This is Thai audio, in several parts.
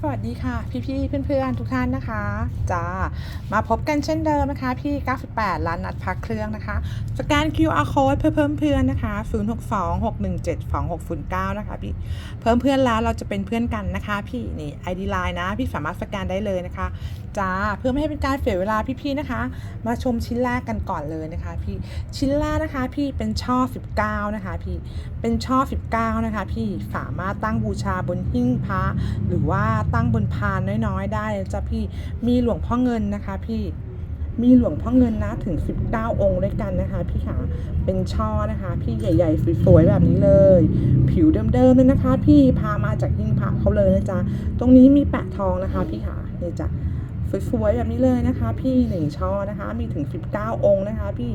สวัสดีค่ะ พี่ๆเพื่อนๆทุกท่านนะคะจ้ามาพบกันเช่นเดิมนะคะ พี่ 98 ร้านนัดพักเครื่องนะคะสแกน QR code เพื่อเพิ่มเพื่อนนะคะ 0626172609 นะคะพี่เพิ่มเพื่อนแล้วเราจะเป็นเพื่อนกันนะคะ พี่นี่ ID Line นะ พี่สามารถสแกนได้เลยนะคะจ้าเพื่อไม่ให้เป็นการเสียเวลาพี่ๆนะคะ มาชมชิ้นแรกกันก่อนเลยนะคะ พี่ชิ้นแรกนะคะ พี่เป็นช่อ 19 นะคะ พี่เป็นช่อ 19 นะคะ พี่สามารถตั้งบูชาบนหิ้งพระหรือว่าตั้งบนพานน้อยๆ ได้จ้ะพี่มีหลวงพ่อเงินนะคะพี่มีหลวงพ่อเงินนะถึง 19 องค์ด้วยกันนะคะ พี่ขาเป็นช่อนะคะ พี่ใหญ่ๆสวยๆแบบนี้เลย ผิวเดิมๆเลยนะคะ พี่พามาจากหิ้งพระเขาเลยนะจ๊ะตรงนี้มีแปะทองนะคะ พี่ขานี่จ้ะสวยๆแบบนี้เลยนะคะ พี่หนึ่งช่อนะคะ มีถึง 19 องค์นะคะ พี่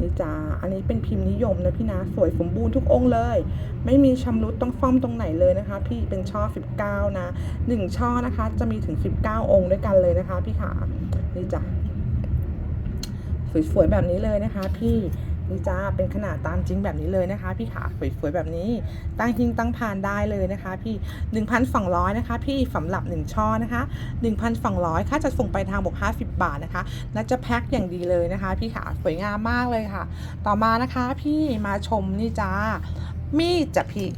นี่จ้าอันนี้เป็นพิมพ์นิยมนะพี่นะสวยสมบูรณ์ทุกองค์เลย ไม่มีชำรุดต้องซ่อมตรงไหนเลยนะคะ พี่เป็นช่อ 19 นะหนึ่งช่อนะคะ จะมีถึง 19 องค์ด้วยกันเลยนะคะ พี่ขานี่จ้าสวยๆแบบนี้เลยนะคะ พี่ นี่จ้าเป็นขนาดตามจริงแบบนี้เลยนะคะ พี่ขาสวยๆแบบนี้ ตั้งหิ้งตั้งพานได้เลยนะคะ พี่1,200นะคะ พี่สำหรับ 1 ช่อนะคะ1,200ค่าจะส่งไปทางบก50 บาทนะคะและจะแพ็คอย่างดีเลยนะคะ พี่ขาสวยงามมากเลยค่ะ ต่อมานะคะพี่มาชมนี่จ้ามีดจ้ะพี่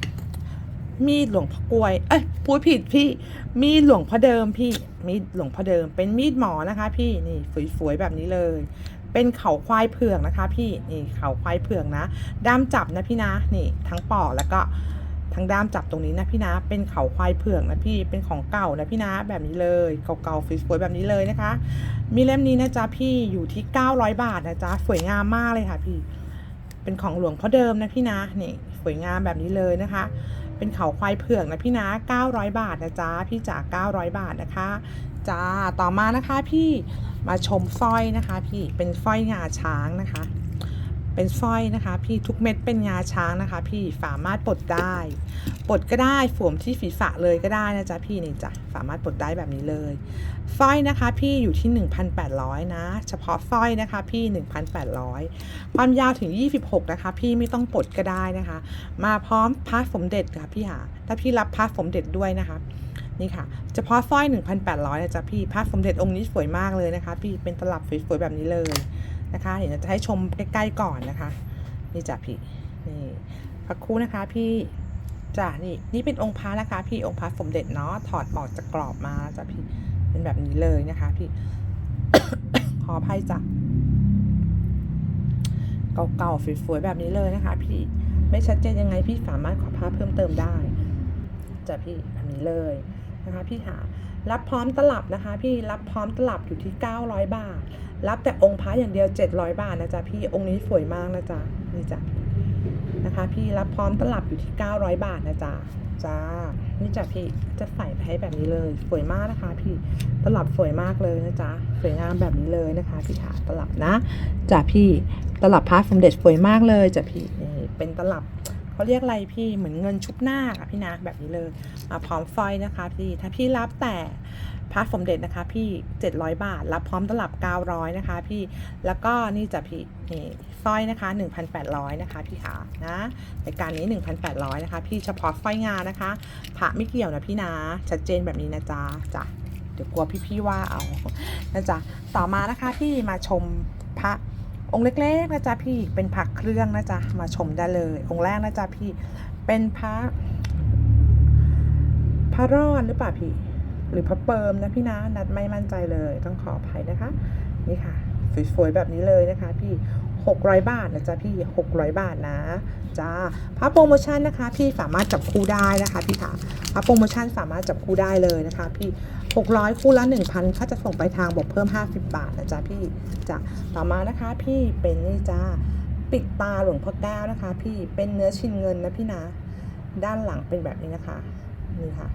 มีดหลวงพ่อกลวย เอ้ยพูดผิดพี่ มีดหลวงพ่อเดิมพี่ มีดหลวงพ่อเดิม เป็นมีดหมอนะคะ พี่ นี่สวยๆแบบนี้เลย เป็นเขาควายเผือกนะคะ พี่นี่เขาควายเผือกนะ ด้ามจับนะพี่นะนี่ทั้งปอกแล้วก็ทั้งด้ามจับตรงนี้นะพี่นะเป็นเขาควายเผือกนะพี่เป็นของเก่านะพี่นะแบบนี้เลยเก่าๆสวยๆแบบนี้เลยนะคะ มีเล่มนี้นะจ๊ะพี่อยู่ที่ 900 บาทนะจ๊ะสวยงามมากเลยค่ะพี่ เป็นของหลวงพ่อเดิมนะพี่นะนี่สวยงามแบบนี้เลยนะคะเป็นเขาควายเผือกนะพี่นะ900 บาทนะจ๊ะพี่จ๋า900 บาทนะคะ จ้า ต่อมานะคะพี่มาชมสร้อยนะคะ พี่เป็นสร้อยงาช้างนะคะ เป็นสร้อยนะคะ พี่ทุกเม็ดเป็นงาช้างนะคะ พี่สามารถปลดได้ปลดก็ได้สวมที่ศีรษะเลยก็ได้นะจ๊ะพี่นี่จ้ะสามารถปลดได้แบบนี้เลยสร้อยนะคะ พี่อยู่ที่ 1,800 นะ เฉพาะสร้อยนะคะ พี่ 1,800 ความยาวถึง 26 นะคะ พี่ไม่ต้องปลดก็ได้นะคะ มาพร้อมพระสมเด็จค่ะพี่หาถ้าพี่รับพระสมเด็จด้วยนะคะ นี่ค่ะ เฉพาะสร้อย 1,800นะจ๊ะพี่พระสมเด็จองค์นี้สวยมากเลยนะคะ พี่เป็นตลับสวยๆแบบนี้เลยนะคะเดี๋ยวจะให้ชมใกล้ๆก่อนนะคะ นี่จ้ะพี่นี่พักครู่นะคะพี่จ้ะนี่นี่เป็นองค์พระนะคะ พี่องค์พระสมเด็จเนาะถอดออกจากกรอบมาจ้ะพี่เป็นแบบนี้เลยนะคะ พี่ขออภัยจ้ะเก่าๆสวยๆแบบนี้เลยนะคะ พี่ไม่ชัดเจนยังไงพี่สามารถขอภาพเพิ่มเติมได้จ้ะพี่แบบนี้เลย นะคะพี่หารับพร้อมตลับนะคะ พี่รับพร้อมตลับอยู่ที่ 900 บาท รับแต่องค์พระอย่างเดียว 700 บาทนะจ๊ะพี่องค์นี้สวยมากนะจ๊ะนี่จ้ะนะคะ พี่รับพร้อมตลับอยู่ที่ 900 บาทนะจ๊ะจ้านี่จ้ะพี่จะใส่ไปให้แบบนี้เลย สวยมากนะคะ พี่ตลับสวยมากเลยนะจ๊ะสวยงามแบบนี้เลยนะคะ พี่ขาตลับนะจ้ะพี่ตลับพระสมเด็จสวยมากเลยจ้ะพี่นี่เป็นตลับ เขาเรียกอะไรพี่เหมือนเงินชุบหน้าค่ะพี่นะแบบนี้เลยมาพร้อมสร้อยนะคะพี่ถ้าพี่รับแต่พระสมเด็จนะคะพี่ 700 บาท รับพร้อมตลับ 900 นะคะพี่แล้วก็นี่จะพี่นี่สร้อยนะคะ 1,800 นะคะพี่ขานะในการนี้ 1,800 นะคะ พี่เฉพาะสร้อยงานนะคะพระไม่เกี่ยวนะพี่นะชัดเจนแบบนี้นะจ๊ะจ้ะเดี๋ยวกลัวพี่ๆว่าเอานะจ๊ะต่อมานะคะพี่มาชมพระ องค์เล็กๆนะจ๊ะพี่เป็นพระเครื่องนะจ๊ะมาชมได้เลย องค์แรกนะจ๊ะพี่เป็นพระพระรอดหรือเปล่าพี่ หรือพระเปิมนะพี่นะนัดไม่มั่นใจเลย ต้องขออภัยนะคะ นี่ค่ะ สวยๆแบบนี้เลยนะคะ พี่600 บาทนะจ๊ะพี่ 600 บาทนะจ้าพระโปรโมชั่นนะคะ พี่สามารถจับคู่ได้นะคะ พี่ค่ะพระโปรโมชั่นสามารถจับคู่ได้เลยนะคะ พี่ 600 คู่ละ 1,000 ถ้าจะส่งไปทางบอกเพิ่ม 50 บาทนะจ๊ะพี่จ้ะต่อมานะคะพี่เป็นนี่จ้าปิดตาหลวงพ่อแก้วนะคะ พี่เป็นเนื้อชิ้นเงินนะพี่นะด้านหลังเป็นแบบนี้นะคะ นี่ค่ะ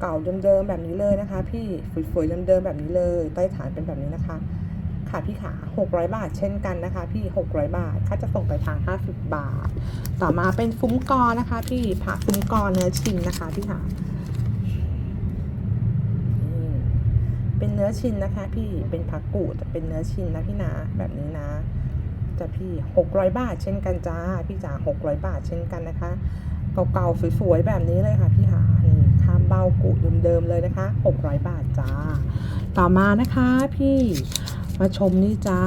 เก่าเดิมๆแบบนี้เลยนะคะ พี่สวยๆเดิมๆแบบนี้เลย ใต้ฐานเป็นแบบนี้นะคะ ค่ะพี่ขา600 บาทเช่นกันนะคะ พี่600 บาทค่าจะส่งไปทาง 50 บาท ต่อมาเป็นฟุ้มกอนะคะ พี่ผักฟุ้มกอเนื้อชิ้นนะคะ พี่ขาอืม เนื้อชินนะคะ พี่เป็นผักกูดแต่เป็นเนื้อชินนะพี่นะแบบนี้นะจะพี่600บาทเช่นกันจ้าพี่จ๋า600บาทเช่นกันนะคะเก่าๆสวยๆแบบนี้เลยค่ะพี่หานี่ค่าเบากุเดิมๆเลยนะคะ600บาทจ้า ต่อมานะคะพี่มาชมนี่จ้า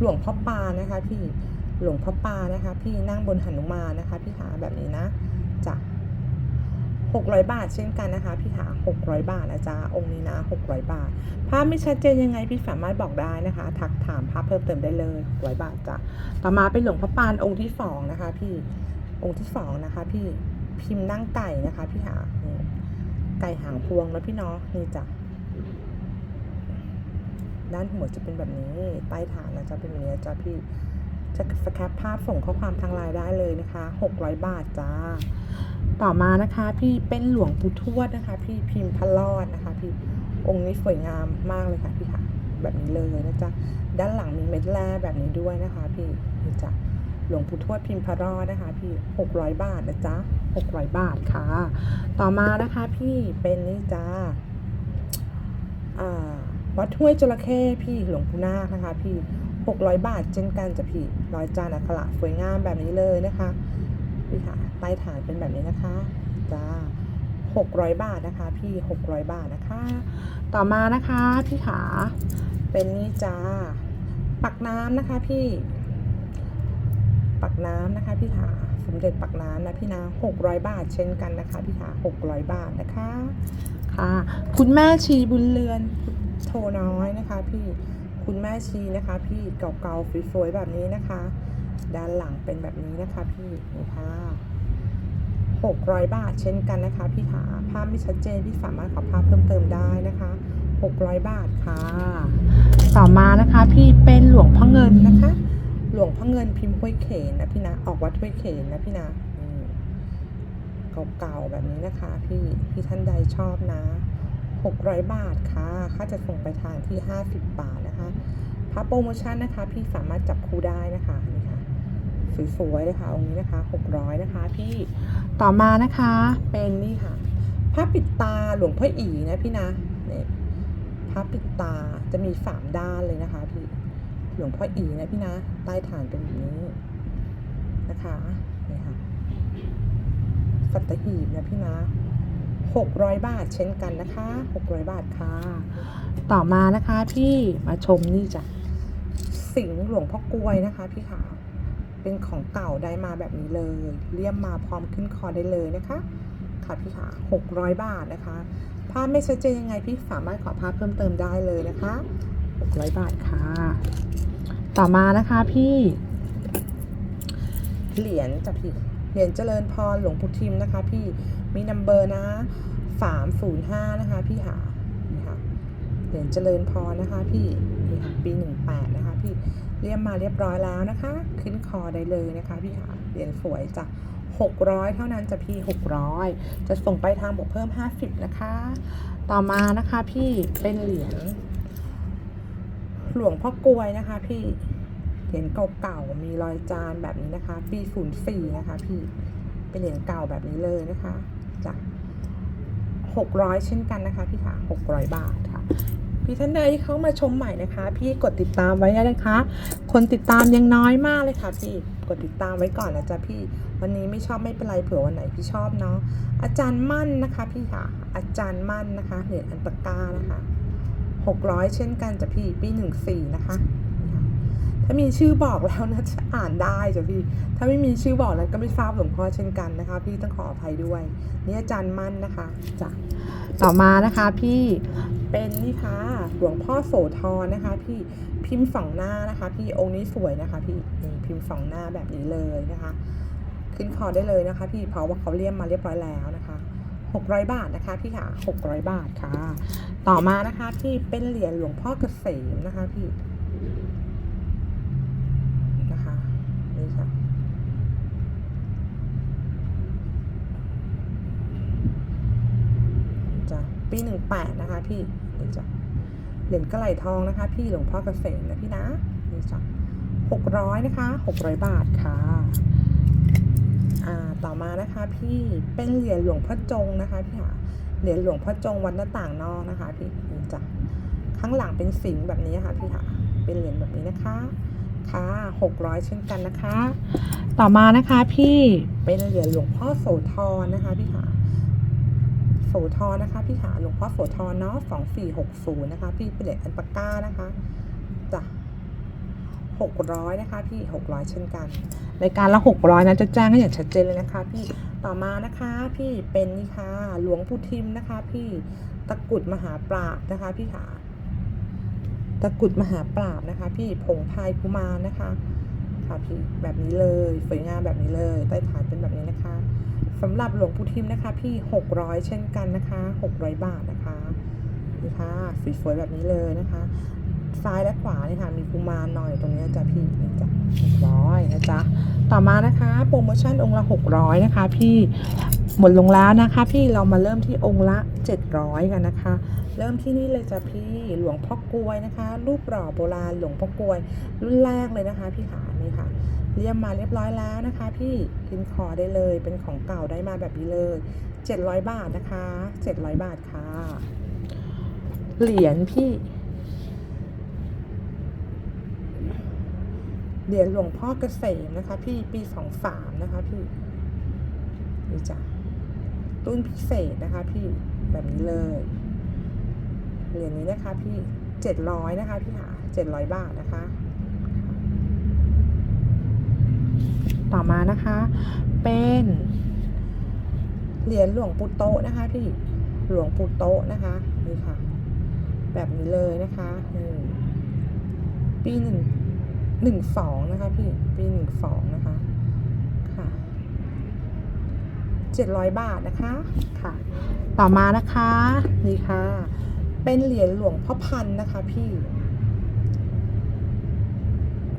หลวงพ่อปานะคะพี่หลวงพ่อปานะคะ พี่นั่งบนหนุมานนะคะ พี่หาแบบนี้นะจ้ะ 600 บาทเช่นกันนะคะพี่หา600 บาทนะจ๊ะองค์นี้นะ600 บาท ภาพไม่ชัดเจนยังไงพี่สามารถบอกได้นะคะ ทักถามภาพเพิ่มเติมได้เลย600บาทจ้ะต่อมาเป็นหลวงพ่อปานองค์ที่สองนะคะ พี่องค์ที่สองนะคะ พี่พิมพ์นั่งไก่นะคะ พี่หาไก่หางพวงแล้วพี่เนาะนี่จ้ะด้านหัวจะเป็นแบบนี้ใต้ฐานนะจ๊ะเป็นแบบนี้จ้ะพี่จะสแคปภาพส่งข้อความทางไลน์ได้เลยนะคะ 600 บาทจ้า ต่อมานะคะพี่เป็นหลวงปู่ทวดนะคะ พี่พิมพ์พระรอดนะคะ พี่องค์นี้สวยงามมากเลยค่ะพี่ค่ะ แบบนี้เลยนะจ๊ะด้านหลังมีเม็ดแร่แบบนี้ด้วยนะคะ พี่นี่จ้ะหลวงปู่ทวดพิมพ์พระรอดนะคะ พี่600 บาทนะจ๊ะ600 บาทค่ะ ต่อมานะคะพี่เป็นนี่จ้าวัดห้วยจระเข้พี่หลวงปู่นาคนะคะ พี่600 บาทเช่นกันจ้ะพี่ร้อยจานอักขระสวยงามแบบนี้เลยนะคะ พี่ค่ะ ใต้ฐานเป็นแบบนี้นะคะจ้า600บาทนะคะ พี่600บาทนะคะ ต่อมานะคะพี่ขาเป็นนี่จ้าปักน้ำนะคะพี่ ปักน้ำนะคะ พี่ขาสมเด็จปักน้ำนะพี่นะ600บาทเช่นกันนะคะ พี่ขา600บาทนะคะค่ะ คุณแม่ชีบุญเรือนโทน้อยนะคะ พี่คุณแม่ชีนะคะ พี่เก่าๆสวยๆแบบนี้นะคะ ด้านหลังเป็นแบบนี้นะคะ พี่นี่ค่ะ 600 บาทเช่นกันนะคะพี่ขาภาพไม่ชัดเจนพี่สามารถขอภาพเพิ่มเติมได้นะคะ 600 บาทค่ะ ต่อมานะคะพี่เป็นหลวงพ่อเงินนะคะ หลวงพ่อเงินพิมพ์ห้วยเขนนะพี่นะออกวัดห้วยเขนนะพี่นะเก่าๆแบบนี้นะคะพี่พี่ท่านใดชอบนะ 600 บาทค่ะค่าจะส่งไปทางที่ 50 บาทนะคะพระโปรโมชั่นนะคะ พี่สามารถจับคู่ได้นะคะนี่ค่ะสวยๆเลยค่ะองค์นี้นะคะ 600 นะคะพี่ ต่อมานะคะเป็นนี่ค่ะผ้าปิดตาหลวงพ่ออีนะพี่นะเนี่ยผ้าปิดตาจะมีสามด้านเลยนะคะพี่หลวงพ่ออีนะพี่นะใต้ฐานเป็นแบบนี้นะคะนี่ค่ะสัตหีบนะพี่นะ600บาทเช่นกันนะคะ600บาทค่ะ ต่อมานะคะพี่มาชมนี่จ้ะสิงห์หลวงพ่อกลวยนะคะพี่ขา เป็นของเก่าได้มาแบบนี้เลยเลี่ยมมาพร้อมขึ้นคอได้เลยนะคะ ค่ะพี่ขา600 บาทนะคะภาพไม่ชัดเจนยังไงพี่สามารถขอภาพเพิ่มเติมได้เลยนะคะ600 บาทค่ะ ต่อมานะคะพี่เหรียญจ้ะพี่เหรียญเจริญพรหลวงปู่ทิมนะคะ พี่มีนัมเบอร์นะ305นะคะพี่หานี่ค่ะเหรียญเจริญพรนะคะ พี่นี่ค่ะปี18นะคะพี่ เรียมมาเรียบร้อยแล้วนะคะ ขึ้นคอได้เลยนะคะพี่หาเหรียญสวยจ้ะ600 เท่านั้นจะพี่ 600 จะส่งไปทางบวกเพิ่ม 50 นะคะ ต่อมานะคะพี่เป็นเหรียญหลวงพ่อกลวยนะคะ พี่เหรียญเก่าๆมีรอยจานแบบนี้นะคะ ปี 04 นะคะ พี่เป็นเหรียญเก่าแบบนี้เลยนะคะจ้ะ600 เช่นกันนะคะ พี่ค่ะ600 บาทค่ะ พี่ท่านใดที่เข้ามาชมใหม่นะคะ พี่กดติดตามไว้นะคะ คนติดตามยังน้อยมากเลยค่ะ พี่กดติดตามไว้ก่อนนะจ๊ะพี่ วันนี้ไม่ชอบไม่เป็นไรเผื่อวันไหนพี่ชอบเนาะอาจารย์มั่นนะคะ พี่ค่ะอาจารย์มั่นนะคะเหรียญอันตะกร้านะคะ600เช่นกันจ้ะพี่ปี14นะคะ ถ้ามีชื่อบอกแล้วนะจะอ่านได้จ้ะพี่ ถ้าไม่มีชื่อบอกนั้นก็ไม่ทราบหลวงพ่อเช่นกันนะคะ พี่ต้องขออภัยด้วย นี่อาจารย์มั่นนะคะจ้ะต่อมานะคะพี่เป็นนี่ค่ะหลวงพ่อโสธรนะคะ พี่พิมพ์สองหน้านะคะ พี่องค์นี้สวยนะคะ พี่นี่พิมพ์สองหน้าแบบนี้เลยนะคะ ขึ้นคอได้เลยนะคะ พี่เพราะว่าเขาเลี่ยมมาเรียบร้อยแล้วนะคะ600 บาทนะคะพี่ค่ะ600 บาทค่ะ ต่อมานะคะพี่เป็นเหรียญหลวงพ่อเกษมนะคะพี่ นะคะ นี่ค่ะจ้ะปีหนึ่งแปดนะคะพี่นี่จ้ะเหรียญกระไหลทองนะคะ พี่หลวงพ่อเกษมนะพี่นะนี่จ้ะหกร้อยนะคะหกร้อยบาทค่ะต่อมานะคะพี่เป็นเหรียญหลวงพ่อจงนะคะพี่ค่ะเหรียญหลวงพ่อจงวัดหน้าต่างนอกนะคะ พี่นี่จ้ะข้างหลังเป็นสิงแบบนี้ค่ะพี่ค่ะเป็นเหรียญแบบนี้นะคะ ค่ะ600 เช่นกันนะคะ ต่อมานะคะพี่เป็นเหรียญหลวงพ่อโสธรนะคะพี่ขาโสธรนะคะพี่ขาหลวงพ่อโสธรเนาะสองสี่หกศูนย์นะคะ พี่เป็นเหรียญอันปาก้านะคะจ้ะหกร้อยนะคะพี่หกร้อยเช่นกันในการละหกร้อยนะจะแจ้งให้อย่างชัดเจนเลยนะคะ พี่ต่อมานะคะพี่เป็นนี่ค่ะหลวงปู่ทิมนะคะ พี่ตะกรุดมหาปราบนะคะ พี่ขา ตะกรุดมหาปราบนะคะ พี่ผงพายกุมารนะคะค่ะพี่แบบนี้เลยสวยงามแบบนี้เลย ใต้ฐานเป็นแบบนี้นะคะสำหรับหลวงปู่ทิมนะคะ พี่600 เช่นกันนะคะ600 บาทนะคะนี่ค่ะสวยๆแบบนี้เลยนะคะ ซ้ายและขวานี่ค่ะมีกุมารหน่อยตรงนี้จ้ะพี่นี่จ้ะ600นะจ๊ะต่อมานะคะโปรโมชั่นองค์ละ 600 นะคะ พี่หมดลงแล้วนะคะ พี่เรามาเริ่มที่องค์ละ 700 กันนะคะ เริ่มที่นี่เลยจ้ะพี่หลวงพ่อกลวยนะคะ รูปหล่อโบราณหลวงพ่อกลวย รุ่นแรกเลยนะคะ พี่ขานี่ค่ะเรียมมาเรียบร้อยแล้วนะคะ พี่กินคอได้เลยเป็นของเก่าได้มาแบบนี้เลย700 บาทนะคะ700บาทค่ะ เหรียญพี่เหรียญหลวงพ่อเกษมนะคะ พี่ปีสองสามนะคะ พี่นี่จ้ะรุ่นพิเศษนะคะ พี่แบบนี้เลย เหรียญนี้นะคะพี่เจ็ดร้อยนะคะพี่หาเจ็ดร้อยบาทนะคะ ต่อมานะคะ เป็นเหรียญหลวงปู่โตนะคะพี่หลวงปู่โตนะคะนี่ค่ะ แบบนี้เลยนะคะนี่ปีหนึ่งหนึ่งสองนะคะพี่ปีหนึ่งสองนะคะค่ะเจ็ดร้อยบาทนะคะค่ะ ต่อมานะคะนี่ค่ะ เป็นเหรียญหลวงพ่อพันนะคะพี่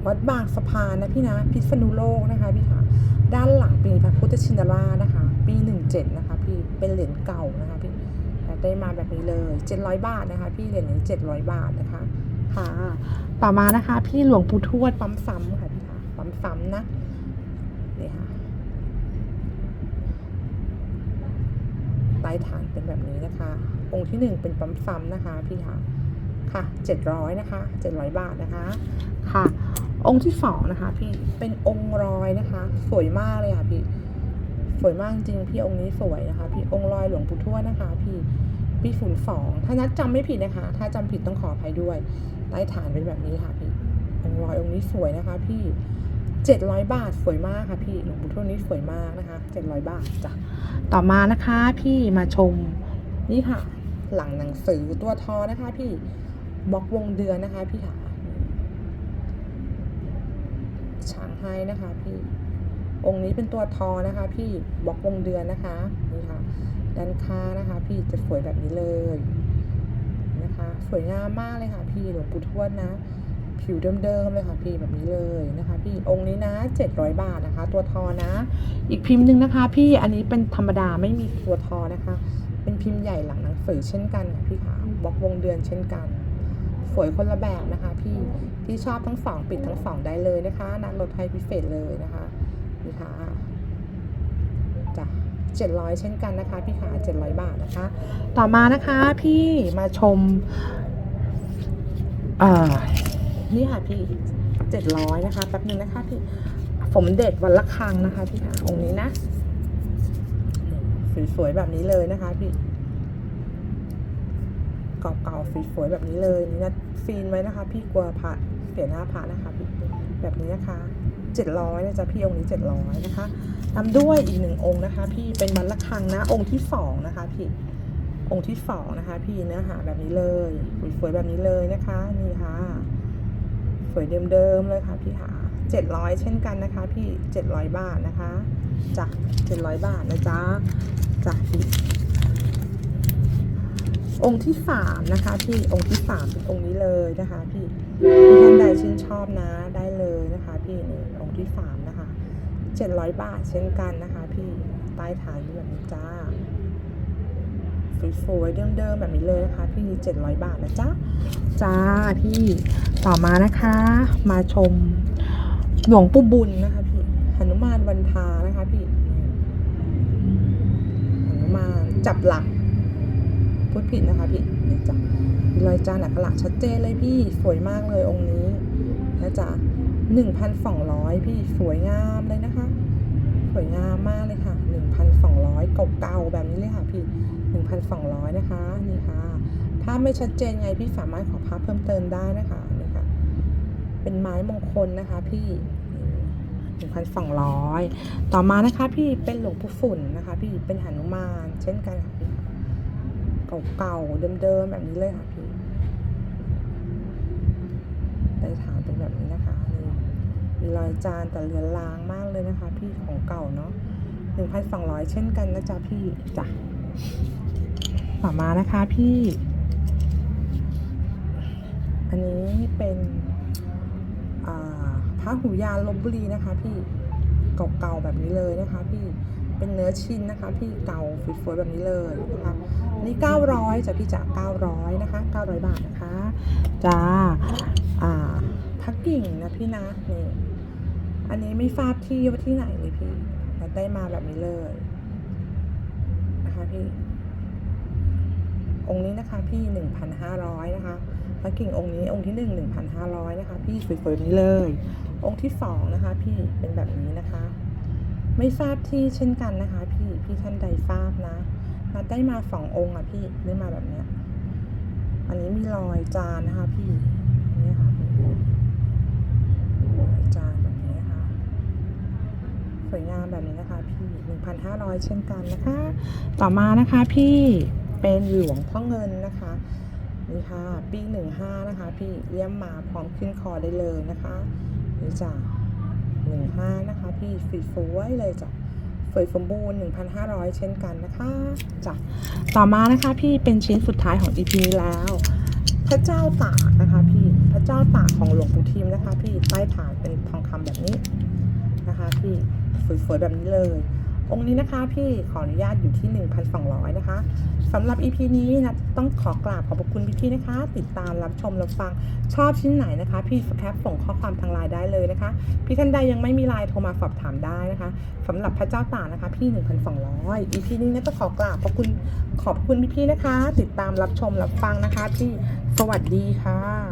วัดบางสะพานนะพี่นะพิษณุโลกนะคะพี่คะด้านหลังป็นพระพุทธชินราชนะคะ ปีหนึ่งเจ็ดนะคะ พี่เป็นเหรียญเก่านะคะพี่ได้มาแบบนี้เลยเจ็ดร้อยบาทนะคะ พี่เหรียญนี้เจ็ดร้อยบาทนะคะค่ะต่อมานะคะ พี่หลวงปู่ทวดปั๊มซ้ำค่ะพี่คะปั๊มซ้ำนะนี่ค่ะ ใต้ฐานเป็นแบบนี้นะคะ องค์ที่หนึ่งเป็นปั๊มซ้ำนะคะพี่คะค่ะเจ็ดร้อยนะคะเจ็ดร้อยบาทนะคะ ค่ะ องค์ที่สองนะคะพี่ เป็นองค์รอยนะคะ สวยมากเลยค่ะพี่ สวยมากจริงพี่องค์นี้สวยนะคะ พี่องค์รอยหลวงปู่ทวดนะคะ พี่ปีฝุ่นสองถ้านัดจำไม่ผิดนะคะ ถ้าจำผิดต้องขออภัยด้วยใต้ฐานเป็นแบบนี้ค่ะพี่ องค์รอยองค์นี้สวยนะคะ พี่เจ็ดร้อยบาทสวยมากค่ะพี่ หลวงปู่ทวดนี้สวยมากนะคะเจ็ดร้อยบาทจ้ะ ต่อมานะคะพี่มาชมนี่ค่ะ หลังหนังสือตัวทอนะคะ พี่บล็อกวงเดือนนะคะ พี่ค่ะช้างให้นะคะ พี่ องค์นี้เป็นตัวทอนะคะ พี่บล็อกวงเดือนนะคะนี่ค่ะด้านข้างนะคะ พี่จะสวยแบบนี้เลยนะคะ สวยงามมากเลยค่ะ พี่หลวงปู่ทวดนะ ผิวเดิมๆเลยค่ะพี่แบบนี้เลยนะคะพี่องค์นี้นะ 700 บาทนะคะ ตัวทอนะ อีกพิมพ์หนึ่งนะคะ พี่อันนี้เป็นธรรมดาไม่มีตัวทอนะคะ เป็นพิมพ์ใหญ่หลังหนังสือเช่นกันค่ะพี่ค่ะบล็อกวงเดือนเช่นกัน สวยคนละแบบนะคะ พี่ที่ชอบทั้งสองปิดทั้งสองได้เลยนะคะนัดลดให้พิเศษเลยนะคะนี่ค่ะจ้ะเจ็ดร้อยเช่นกันนะคะ พี่ขาเจ็ดร้อยบาทนะคะ ต่อมานะคะพี่มาชมอ่า นี่ค่ะพี่เจ็ดร้อยนะคะแป๊บนึงนะคะพี่สมเด็จวันละครังนะคะพี่ขาองค์นี้นะสวยๆแบบนี้เลยนะคะพี่เก่าๆสวยๆแบบนี้เลยนี่นะฟีนไว้นะคะ พี่กลัวพระเสียหน้าพระนะคะพี่แบบนี้นะคะเจ็ดร้อยนะจ๊ะพี่องค์นี้เจ็ดร้อยนะคะตามด้วยอีกหนึ่งองค์นะคะ พี่เป็นมันละคังนะ องค์ที่สองนะคะ พี่องค์ที่สองนะคะ พี่เนื้อหาแบบนี้เลยสวยๆแบบนี้เลยนะคะนี่ค่ะ วยเดิมๆเลยค่ะพี่หาเจ็ดร้อยเช่นกันนะคะ พี่เจ็ดร้อยบาทนะคะจ้ะเจ็ดร้อยบาทนะจ๊ะจ้ะพี่องค์ที่สามนะคะ พี่องค์ที่สามเป็นองค์นี้เลยนะคะ พี่ท่านใดชื่นชอบนะได้เลยนะคะ พี่นี่องค์ที่สามนะคะเจ็ดร้อยบาทเช่นกันนะคะ พี่ใต้ฐานแบบนี้จ้า สวยๆเดิมๆแบบนี้เลยนะคะ พี่เจ็ดร้อยบาทนะจ๊ะจ้าพี่ต่อมานะคะ มาชมหลวงปู่บุญนะคะพี่หนุมานวันทานะคะพี่หนุมานจับหลักพูดผิดนะคะพี่นี่จ้ะมีรอยจานอักขระชัดเจนเลยพี่สวยมากเลยองค์นี้นะจ๊ะ1,200พี่สวยงามเลยนะคะ สวยงามมากเลยค่ะ1,200เก่าๆแบบนี้เลยค่ะพี่ 1,200 นะคะนี่ค่ะภาไม่ชัดเจนไงพี่สามารถขอภาพเพิ่มเติมได้นะคะนี่ค่ะ เป็นไม้มงคลนะคะพี่1,200 ต่อมานะคะพี่เป็นหลวงปู่ฝุ่นนะคะ พี่เป็นหนุมานเช่นกันค่ะพี่เก่าๆเดิมๆแบบนี้เลยค่ะพี่ได้ฐานเป็นแบบนี้นะคะมีรอยจานแต่เรือนรางมากเลยนะคะ พี่ของเก่าเนาะ1,200 เช่นกันนะจ๊ะพี่จ้ะ ต่อมานะคะพี่ อันนี้เป็นอ่าพระหูยานลบบุรีนะคะ พี่เก่าๆแบบนี้เลยนะคะ พี่เป็นเนื้อชิ้นนะคะ พี่เก่าสวยๆแบบนี้เลยนะคะอันนี่900จ้ะพี่จ๋า900นะคะ900 บาทนะคะจ้าอ่าพักกิ่งนะพี่นะนี่อันนี้ไม่ทราบที่ว่าที่ไหนเลยพี่แต่ได้มาแบบนี้เลยนะคะพี่ องค์นี้นะคะพี่ 1,500 นะคะพระกิ่งองค์นี้องค์ที่ 1 1,500 นะคะ พี่สวยๆนี้เลย องค์ที่ 2 นะคะ พี่เป็นแบบนี้นะคะ ไม่ทราบที่เช่นกันนะคะ พี่พี่ท่านใดทราบนะนัดได้มาสององค์อะพี่ได้มาแบบเนี้ยอันนี้มีรอยจานนะคะ พี่นี่ค่ะรอยจานแบบนี้นะคะสวยงามแบบนี้นะคะ พี่1,500เช่นกันนะคะ ต่อมานะคะพี่ เป็นหลวงพ่อเงินนะคะนี่ค่ะปี15นะคะ พี่เลี่ยมมาพร้อมขึ้นคอได้เลยนะคะนี่จ้ะ15นะคะ พี่สีสวยเลยจ้ะสวยสมบูรณ์1,500 เช่นกันนะคะจ้ะต่อมานะคะพี่เป็นชิ้นสุดท้ายของ EP นี้แล้ว พระเจ้าตากนะคะพี่พระเจ้าตากของหลวงปู่ทิมนะคะ พี่ใต้ฐานเป็นทองคำแบบนี้นะคะ พี่สวยๆแบบนี้เลย องค์นี้นะคะพี่ขออนุญาตอยู่ที่ 1,200 นะคะสำหรับ EP นี้นะต้องขอกราบขอบคุณพี่ๆนะคะ ติดตามรับชมรับฟังชอบชิ้นไหนนะคะ พี่แคปส่งข้อความทางไลน์ได้เลยนะคะ พี่ท่านใดยังไม่มีไลน์โทรมาสอบถามได้นะคะสำหรับพระเจ้าตากนะคะ พี่ 1,200 EP นี้นะต้องขอกราบขอบคุณขอบคุณพี่ๆนะคะ ติดตามรับชมรับฟังนะคะ พี่สวัสดีค่ะ